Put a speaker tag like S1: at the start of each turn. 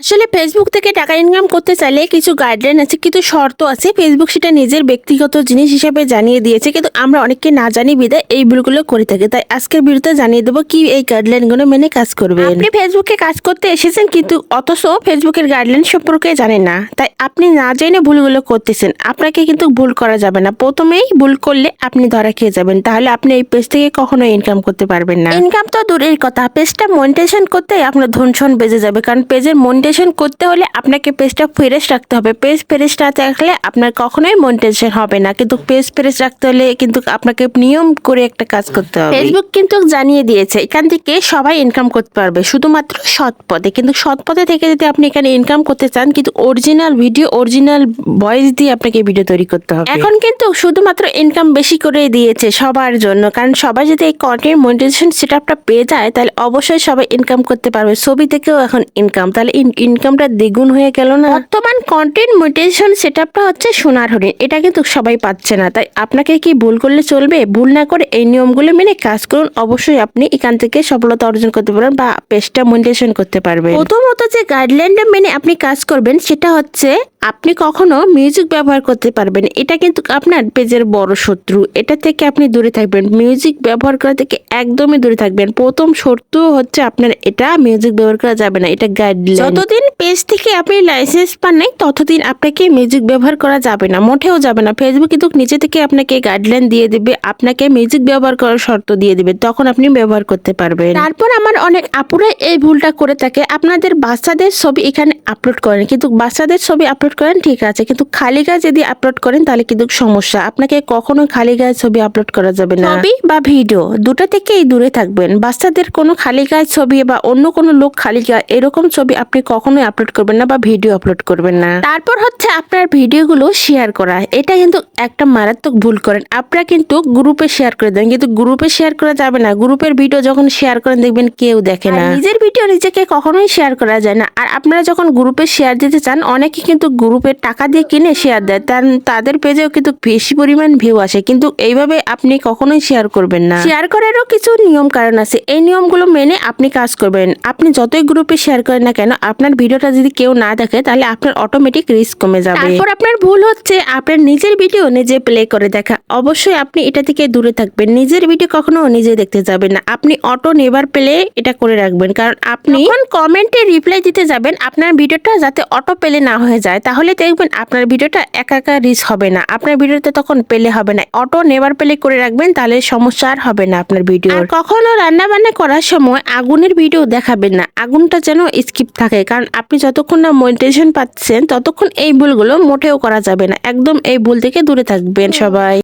S1: আসলে ফেসবুক থেকে টাকা ইনকাম করতে চাইলে কিছু গাইডলাইন আছে কিছু শর্ত আছে। ফেসবুক সেটা নিজের ব্যক্তিগত জিনিস হিসেবে জানিয়ে দিয়েছে কিন্তু আমরা অনেককে না জানি বিদায় এই ভুলগুলো করে থাকি। তাই আজকের ভিডিওতে জানিয়ে দেবো কি এই গাইডলাইনগুলো মেনে কাজ করবে আপনি ফেসবুকে কাজ করতে এসেছেন কিন্তু অথচ ফেসবুকের গাইডলাইন সম্পর্কে জানেন না। তাই আপনি না জেনে ভুলগুলো করতেছেন আপনাকে কিন্তু ভুল করা যাবে না। প্রথমেই ভুল করলে আপনি ধরা খেয়ে যাবেন তাহলে আপনি এই পেজ থেকে কখনো ইনকাম করতে পারবেন না। ইনকাম তো দূরের কথা পেজটা মনিটেশন করতে আপনার ধনসন বেজে যাবে কারণ পেজের মনিটেশন করতে হলে আপনাকে পেজটা ফ্রেশ রাখতে হবে। পেজ ফ্রেশ না থাকলে আপনার কখনোই মনিটেশন হবে না। কিন্তু পেজ ফ্রেশ রাখতে হলে কিন্তু আপনাকে নিয়ম করে একটা কাজ করতে হবে। ফেসবুক কিন্তু জানিয়ে দিয়েছে এখান থেকে সবাই ইনকাম করতে পারবে শুধুমাত্র সৎ পথে। কিন্তু সৎ পথে থেকে যদি আপনি এখানে ইনকাম করতে চান কিন্তু অরিজিনাল ভিডিও অরিজিনাল ভয়েস দিয়ে আপনাকে ভিডিও তৈরি করতে হবে। এখন কিন্তু শুধুমাত্র ইনকাম বেশি করে দিয়েছে সবার জন্য। কারণ সবাই যদি এই কন্টেন্ট মনিটাইজেশন সেটআপটা পেয়ে যায় তাহলে অবশ্যই সবাই ইনকাম করতে পারবে। ছবি থেকেও এখন ইনকাম তাহলে ইনকামটা দ্বিগুণ হয়ে গেল না? বর্তমান কন্টেন্ট মোটিভেশন সেটআপটা হচ্ছে সোনার হরিণ। এটা কিন্তু সবাই পাচ্ছে না। তাই আপনাকে কি ভুল করলে চলবে? ভুল না করে এই নিয়মগুলো মেনে কাজ করুন। অবশ্যই আপনি এখান থেকে সফলতা অর্জন করতে পারবেন বা পেজটা মনিটাইজেশন করতে পারবেন। প্রথমত যে গাইডলাইনটা মেনে আপনি কাজ করবেন সেটা হচ্ছে আপনি কখনো মিউজিক ব্যবহার করতে পারবেন। এটা কিন্তু আপনার পেজের বড় শত্রু। এটা থেকে আপনি দূরে থাকবেন। মিউজিক ব্যবহার করা থেকে একদমই দূরে থাকবেন। প্রথম শর্ত হচ্ছে আপনার এটা মিউজিক ব্যবহার করা যাবে না। এটা গাইডলাইন যতদিন পেজ থেকে আপনি লাইসেন্স পান নাই, ততদিন আপনাকে মিউজিক ব্যবহার করা যাবে না। মোটেও যাবে না। ফেসবুক কিন্তু নিচে থেকে আপনাকে গাইডলাইন দিয়ে দিবে। আপনাকে মিউজিক ব্যবহার করার শর্ত দিয়ে দিবে। তখন আপনি ব্যবহার করতে পারবেন। তারপর আমার অনেক আপুরা এই ভুলটা করে থাকে। আপনাদের বাচ্চাদের ছবি এখানে আপলোড করেন। কিন্তু বাচ্চাদের ছবি আপলোড করেন ঠিক আছে। কিন্তু খালি গায়ে যদি আপলোড করেন তাহলে কিন্তু সমস্যা। আপনাকে কখনো খালি গায়ে ছবি আপলোড করা যাবে না। ছবি বা ভিডিও দুটো থেকেই দূরে থাকবেন। বাচ্চাদের কোনো খালি গায়ে ছবি বা অন্য কোনো লোক খালি গায়ে এরকম ছবি আপনি কখনোই আপলোড করবেন না বা ভিডিও আপলোড করবেন না। তারপর হচ্ছে আপনার ভিডিওগুলো শেয়ার করা। এটা কিন্তু একটা মারাত্মক ভুল করেন। আপনারা কিন্তু গ্রুপে শেয়ার করে দেন। কিন্তু গ্রুপে শেয়ার করা যাবে না। গ্রুপের ভিডিও যখন শেয়ার করেন দেখবেন কেউ দেখে না। নিজের ভিডিও নিজেকে কখনোই শেয়ার করা যায় না। আর আপনারা যখন গ্রুপে শেয়ার দিতে চান অনেকে কিন্তু গ্রুপে টাকা দিয়ে কিনে শেয়ার দেয় তাদের পেজেও কিন্তু বেশি পরিমাণ ভিউ আসে। কিন্তু এইভাবে আপনি কখনোই শেয়ার করবেন না। শেয়ার করারও কিছু নিয়ম কারণ আছে। এই নিয়মগুলো মেনে আপনি কাজ করবেন। আপনি যতই গ্রুপে শেয়ার করেন না কেন, আপনার ভিডিওটা যদি কেউ না দেখে, তাহলে আপনার অটোমেটিক রিস্ক কমে যাবে। তারপর আপনার ভুল হচ্ছে, আপনার নিজের ভিডিও নিজে প্লে করে দেখা। অবশ্যই আপনি এটা থেকে দূরে থাকবেন। নিজের ভিডিও কখনো নিজে দেখতে যাবেন না। আপনি অটো নেবার প্লে এটা করে রাখবেন। কারণ আপনি কমেন্টে রিপ্লাই দিতে যাবেন, আপনার ভিডিওটা যাতে অটো পেলে না হয়ে যায় তাহলে দেখবেন আপনার ভিডিওটা একা একা রিস হবে না। আপনার ভিডিওতে তখন পেলে হবে না। অটো নেবার পেলে করে রাখবেন তাহলে সমস্যা আর হবে না আপনার ভিডিও আর কখনো রান্না বান্না করার সময় আগুনের ভিডিও দেখাবেন না। আগুনটা যেন স্কিপ থাকে কারণ আপনি যতক্ষণ না মেডিটেশন পাচ্ছেন ততক্ষণ এই ভুলগুলো মোটেও করা যাবে না। একদম এই ভুল থেকে দূরে থাকবেন সবাই।